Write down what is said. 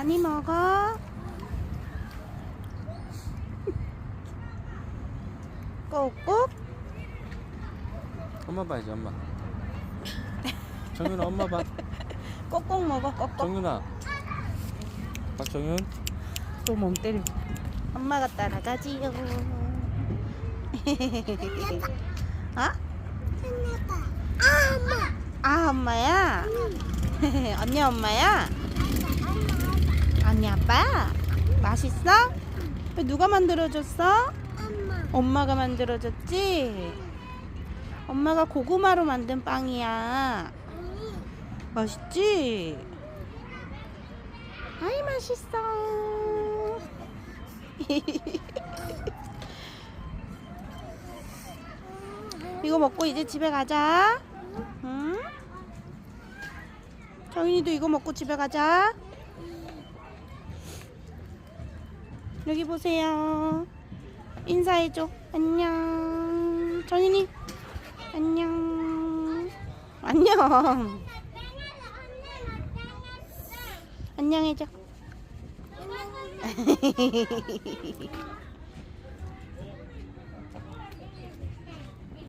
많이 먹어. 꼭꼭. 엄마 봐야지 엄마 정윤아 엄마 봐 꼭꼭 먹어. 꼭꼭. 정윤아 박정윤 또멍 때려. 엄마가 따라가지요. 어? 아 엄마야? 언니 엄마야? 언니 아빠? 맛있어? 누가 만들어줬어? 엄마 가 만들어줬지? 엄마가 고구마로 만든 빵이야. 맛있지? 아이 맛있어. 이거 먹고 이제 집에 가자. 응? 정인이도 이거 먹고 집에 가자. 여기 보세요. 인사해줘. 안녕. 정인이. 안녕. 안녕. 안녕해줘.